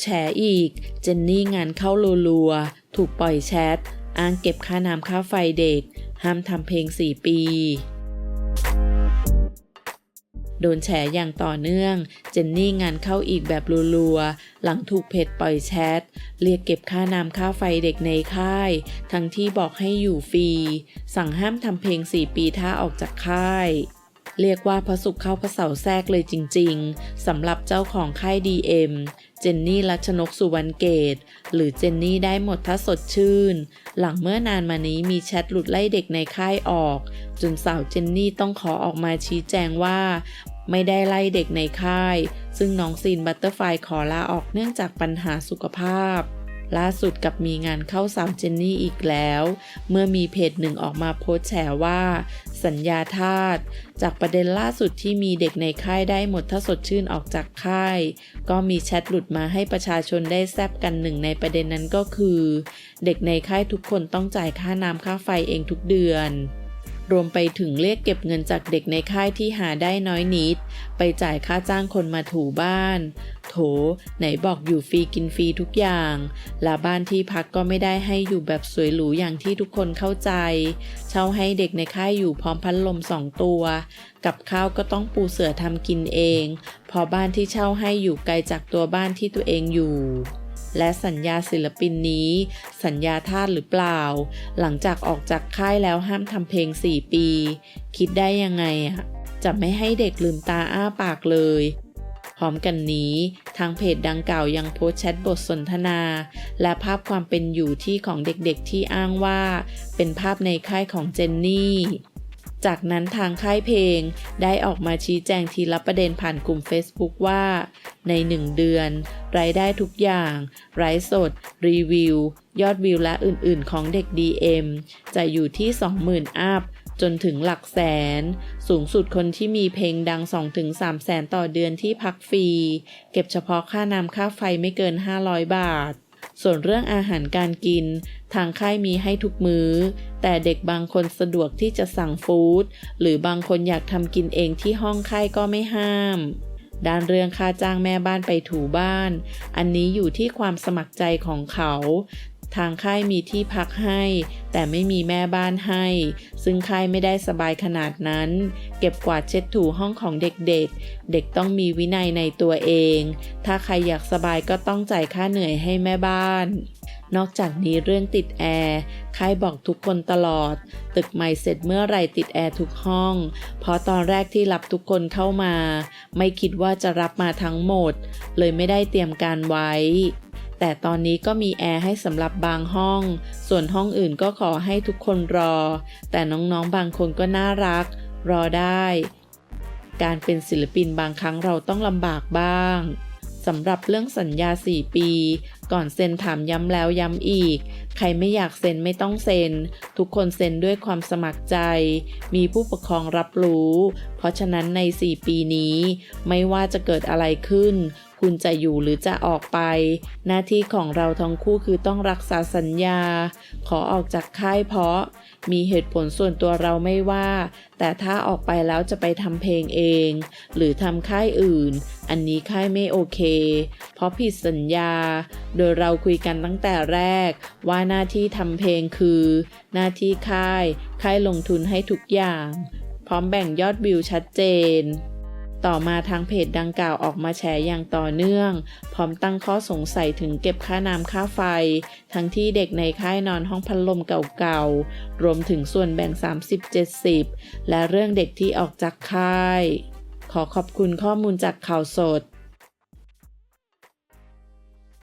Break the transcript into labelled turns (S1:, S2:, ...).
S1: แฉอีก เจนนี่งานเข้ารัวๆ ถูกปล่อยแชท อ้างเก็บค่าน้ำค่าไฟเด็ก ห้ามทำเพลง 4 ปี โดนแฉอย่างต่อเนื่อง เจนนี่งานเข้าอีกแบบรัวๆ หลังถูกเพจปล่อยแชท เรียกเก็บค่าน้ำค่าไฟเด็กในค่าย ทั้งที่บอกให้อยู่ฟรี สั่งห้ามทำเพลง 4 ปีถ้าออกจากค่าย เรียกว่าพระสุขเข้าพระเสาแทรกเลยจริงๆสำหรับเจ้าของค่าย DM เจนนี่รัชนกสุวรรณเกต หรือเจนนี่ได้หมดถ้าสดชื่น หลังเมื่อนานมานี้มีแชทหลุดไล่เด็กในค่ายออก จนสาวเจนนี่ต้องขอออกมาชี้แจงว่า ไม่ได้ไล่เด็กในค่าย ซึ่งน้องซีนบัตเตอร์ไฟขอลาออกเนื่องจากปัญหาสุขภาพ ล่าสุดกับมีงานเข้าสาวเจนนี่อีกแล้ว เมื่อมีเพจหนึ่งออกมาโพสแฉว่า สัญญาทาสจากประเด็นล่าสุดที่มีเด็กในค่ายได้หมดถ้าสดชื่นออกจากค่าย ก็มีแชทหลุดมาให้ประชาชนได้แซบกันหนึ่งในประเด็นนั้นก็คือ เด็กในค่ายทุกคนต้องจ่ายค่าน้ำค่าไฟเองทุกเดือน รวมไปถึงเรียกเก็บเงินจากเด็กในค่ายที่หาได้น้อยนิด ไปจ่ายค่าจ้างคนมาถูบ้าน โถ ไหนบอกอยู่ฟรีกินฟรีทุกอย่าง และบ้านที่พักก็ไม่ได้ให้อยู่แบบสวยหรูอย่างที่ทุกคนเข้าใจ เช่าให้เด็กในค่ายอยู่พร้อมพัดลมสองตัว กับข้าวก็ต้องปูเสือทำกินเองเพอบ้านที่เช่าให้อยู่ไกลจากตัวบ้านที่ตัวเองอยู่ และสัญญาศิลปินนี้ สัญญาทาสหรือเปล่า หลังจากออกจากค่ายแล้วห้ามทำเพลง 4 ปี คิดได้ยังไงอะจะไม่ให้เด็กลืมตาอ้าปากเลยพร้อมกันนี้ ทางเพจดังกล่าวยังโพสต์แชทบทสนทนา และภาพความเป็นอยู่ที่ของเด็กๆที่อ้างว่า เป็นภาพในค่ายของเจนนี่ จากนั้นทางค่ายเพลงได้ออกมาชี้แจงทีละประเด็นผ่านกลุ่ม Facebook ว่า ใน 1 เดือน รายได้ทุกอย่างไลฟ์สด รีวิว ยอดวิวและอื่นๆ ของเด็ก DM จะอยู่ที่ 20,000 อัพ จนถึงหลักแสน สูงสุดคนที่มีเพลงดัง 2-3 แสนต่อเดือนที่พักฟรี เก็บเฉพาะค่าน้ำค่าไฟไม่เกิน 500 บาทส่วนเรื่องอาหารการกิน ทางค่ายมีให้ทุกมื้อ แต่เด็กบางคนสะดวกที่จะสั่งฟู้ดหรือบางคนอยากทำกินเองที่ห้องค่ายก็ไม่ห้าม ด้านเรื่องค่าจ้างแม่บ้านไปถูบ้าน อันนี้อยู่ที่ความสมัครใจของเขา ทางค่ายมีที่พักให้ แต่ไม่มีแม่บ้านให้ ซึ่งค่ายไม่ได้สบายขนาดนั้น เก็บกวาดเช็ดถูห้องของเด็กๆเด็กต้องมีวินัยในตัวเอง ถ้าใครอยากสบายก็ต้องจ่ายค่าเหนื่อยให้แม่บ้าน นอกจากนี้เรื่องติดแอร์ค่ายบอกทุกคนตลอด ตึกใหม่เสร็จเมื่อไรติดแอร์ทุกห้อง เพราะตอนแรกที่รับทุกคนเข้ามา ไม่คิดว่าจะรับมาทั้งหมด เลยไม่ได้เตรียมการไว้ แต่ตอนนี้ก็มีแอร์ให้สำหรับบางห้อง ส่วนห้องอื่นก็ขอให้ทุกคนรอ แต่น้องๆบางคนก็น่ารัก รอได้ การเป็นศิลปินบางครั้งเราต้องลำบากบ้างสำหรับเรื่องสัญญา 4 ปี ก่อนเซ็นถามย้ำแล้วย้ำอีก ใครไม่อยากเซ็นไม่ต้องเซ็น ทุกคนเซ็นด้วยความสมัครใจ มีผู้ปกครองรับรู้ เพราะฉะนั้นใน 4 ปีนี้ ไม่ว่าจะเกิดอะไรขึ้น คุณจะอยู่หรือจะออกไป หน้าที่ของเราทั้งคู่คือต้องรักษาสัญญา ขอออกจากค่ายเพราะ มีเหตุผลส่วนตัวเราไม่ว่า แต่ถ้าออกไปแล้วจะไปทำเพลงเอง หรือทำค่ายอื่น อันนี้ค่ายไม่โอเค เพราะผิดสัญญา โดยเราคุยกันตั้งแต่แรกว่าหน้าที่ทำเพลงคือ หน้าที่ค่าย ค่ายลงทุนให้ทุกอย่าง พร้อมแบ่งยอดวิวชัดเจน ต่อมาทางเพจดังกล่าวออกมาแฉอย่างต่อเนื่อง พร้อมตั้งข้อสงสัยถึงเก็บค่าน้ำค่าไฟ ทั้งที่เด็กในค่ายนอนห้องพัดลมเก่าๆ รวมถึงส่วนแบ่ง 30-70 และเรื่องเด็กที่ออกจากค่าย ขอขอบคุณข้อมูลจากข่าวสด